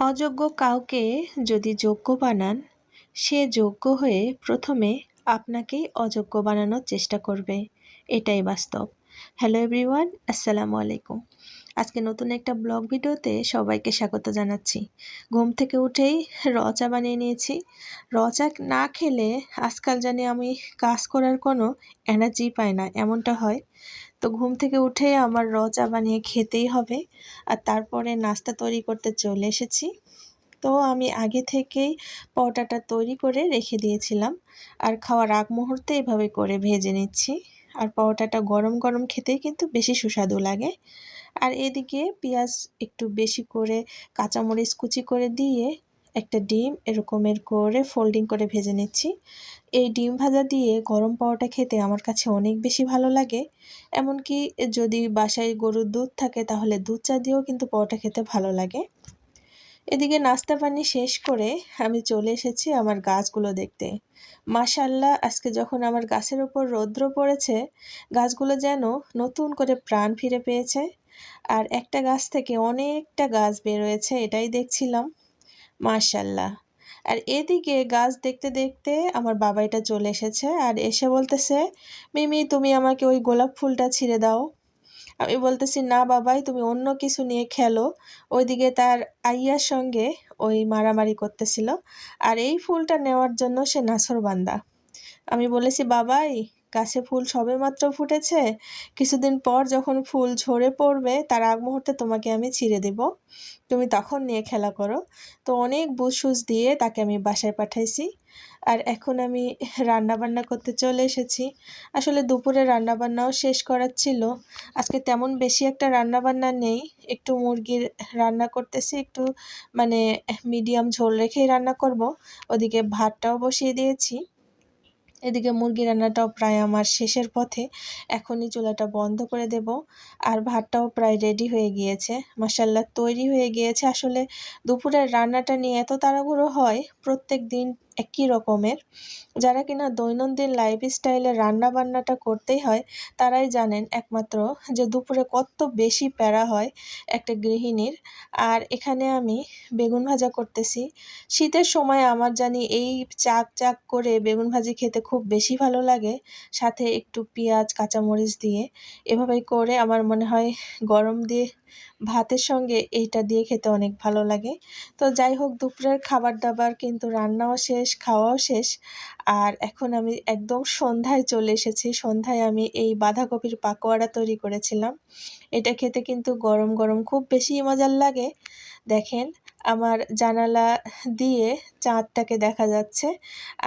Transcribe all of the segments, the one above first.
অযোগ্য কাউকে যদি যোগ্য বানান, সে যোগ্য হয়ে প্রথমে আপনাকেই অযোগ্য বানানোর চেষ্টা করবে। এটাই বাস্তব। হ্যালো এভরিওয়ান আসসালামু আলাইকুম। আজকে নতুন একটা ব্লগ ভিডিওতে সবাইকে স্বাগত জানাচ্ছি। ঘুম থেকে উঠেই র চা বানিয়ে নিয়েছি। র চা না খেলে আজকাল জানি আমি কাজ করার কোনো এনার্জি পাই না, এমনটা হয়। তো ঘুম থেকে উঠে আমার র চা বানিয়ে খেতেই হবে। আর তারপরে নাস্তা তৈরি করতে চলে এসেছি। তো আমি আগে থেকেই পরোটাটা তৈরি করে রেখে দিয়েছিলাম। আর খাওয়ার আগ মুহূর্তে এভাবে করে ভেজে নিচ্ছি। আর পরোটাটা গরম গরম খেতেই কিন্তু বেশি সুস্বাদু লাগে। আর এদিকে পেঁয়াজ একটু বেশি করে, কাঁচামরিচ কুচি করে দিয়ে একটা ডিম এরকমের করে ফোল্ডিং করে ভেজে নিচ্ছি। এই ডিম ভাজা দিয়ে গরম পাওয়াটা খেতে আমার কাছে অনেক বেশি ভালো লাগে। এমনকি যদি বাসায় গরুর দুধ থাকে তাহলে দুধ চা দিয়েও কিন্তু পরোটা খেতে ভালো লাগে। এদিকে নাস্তা পানি শেষ করে আমি চলে এসেছি আমার গাছগুলো দেখতে। মাশাল্লাহ আজকে যখন আমার গাছের ওপর রৌদ্র পড়েছে, গাছগুলো যেন নতুন করে প্রাণ ফিরে পেয়েছে। আর একটা গাছ থেকে অনেকটা গাছ বেরোয়েছে এটাই দেখছিলাম। মাশাল্লাহ। আর এদিকে গাছ দেখতে দেখতে আমার বাবা এটা চলে এসেছে আর এসে বলতেছে, মিমি, তুমি আমাকে ওই গোলাপ ফুলটা ছিঁড়ে দাও। আমি বলতেছি, না বাবাই, তুমি অন্য কিছু নিয়ে খেলো। ওইদিকে তার আইয়ার সঙ্গে ওই মারামারি করতেছিল। আর এই ফুলটা নেওয়ার জন্য সে নাসরবান্দা আমি বলেছি, বাবাই গাছে ফুল সবে মাত্র ফুটেছে। কিছুদিন পর যখন ফুল ঝরে পড়বে, তার আগ মুহূর্তে তোমাকে আমি ছিঁড়ে দেব। তুমি তখন নিয়ে খেলা করো। তো অনেক বুসুস দিয়ে তাকে আমি বাসায় পাঠাইছি। আর এখন আমি রান্না বান্না করতে চলে এসেছি। আসলে দুপুরে রান্না বান্নাও শেষ করার ছিল। আজকে তেমন বেশি একটা রান্না বান্না নেই। একটু মুরগির রান্না করতেছি, একটু মানে মিডিয়াম ঝোল রেখেই রান্না করব। ওদিকে ভাতটাও বসিয়ে দিয়েছি। এদিকে মুরগি রান্নাটাও প্রায় আমার শেষের পথে। এখনই চুলাটা বন্ধ করে দেব। আর ভাতটাও প্রায় রেডি হয়ে গিয়েছে। মাসাল্লা তৈরি হয়ে গিয়েছে। আসলে দুপুরের রান্নাটা নিয়ে এত তাড়াহুড়ো হয়, প্রত্যেক দিন একই রকমের। যারা কিনা দৈনন্দিন লাইফস্টাইলে রান্না বান্নাটা করতেই হয়, তারাই জানেন একমাত্র যে দুপুরে কত বেশি প্যারা হয় একটা গৃহিণীর। আর এখানে আমি বেগুন ভাজা করতেছি। শীতের সময় আমার জানি এই চাক চাক করে বেগুন ভাজি খেতে খুব বেশি ভালো লাগে। সাথে একটু পেঁয়াজ, কাঁচামরিচ দিয়ে। এভাবে করে আমার মনে হয় গরম দিয়ে ভাতের সঙ্গে এইটা দিয়ে খেতে অনেক ভালো লাগে। তো যাই হোক, দুপুরের খাবার দাবার কিন্তু রান্নাও শেষ। খাওয়াও শেষ। আর এখন আমি একদম সন্ধ্যায় চলে এসেছি। সন্ধ্যায় আমি এই বাঁধাকপির পাকোয়াড়া তৈরি করেছিলাম। এটা খেতে কিন্তু গরম গরম খুব বেশি মজার লাগে। দেখেন আমার জানালা দিয়ে চাঁদটাকে দেখা যাচ্ছে।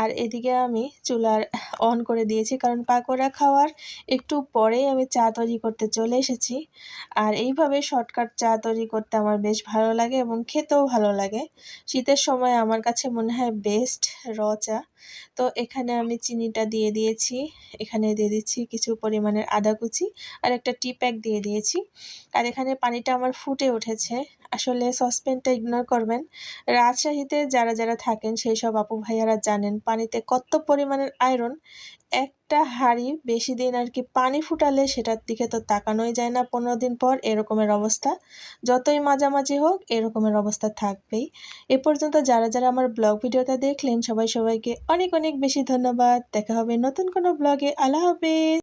আর এদিকে আমি চুলার অন করে দিয়েছি, কারণ পাকোড়া খাওয়ার একটু পরেই আমি চা তৈরি করতে চলে এসেছি। আর এইভাবে শর্টকাট চা তৈরি করতে আমার বেশ ভালো লাগে এবং খেতেও ভালো লাগে। শীতের সময় আমার কাছে মনে হয় বেস্ট র চা। তো এখানে আমি চিনিটা দিয়ে দিয়েছি, এখানে দিয়ে দিচ্ছি কিছু পরিমাণের আদা কুচি আর একটা টি প্যাক দিয়ে দিয়েছি। আর এখানে পানিটা আমার ফুটে উঠেছে। আসলে সসপ্যানটা ইগনোর করবেন। রাজশাহীতে যারা যারা থাকেন, সেই সব আপু ভাইয়ারা জানেন, পানিতে কত পরিমাণের আয়রন একটা হাঁড়ি বেশি দিন আর কি পানি ফুটালে সেটার দিকে তো তাকানোই যায় না পনেরো দিন পর, এরকমের অবস্থা। যতই মাঝামাঝি হোক, এরকমের অবস্থা থাকবেই। এ পর্যন্ত যারা যারা আমার ব্লগ ভিডিওটা দেখলেন, সবাই সবাইকে অনেক অনেক বেশি ধন্যবাদ। দেখা হবে নতুন কোনো ব্লগে আল্লাহ হাফেজ।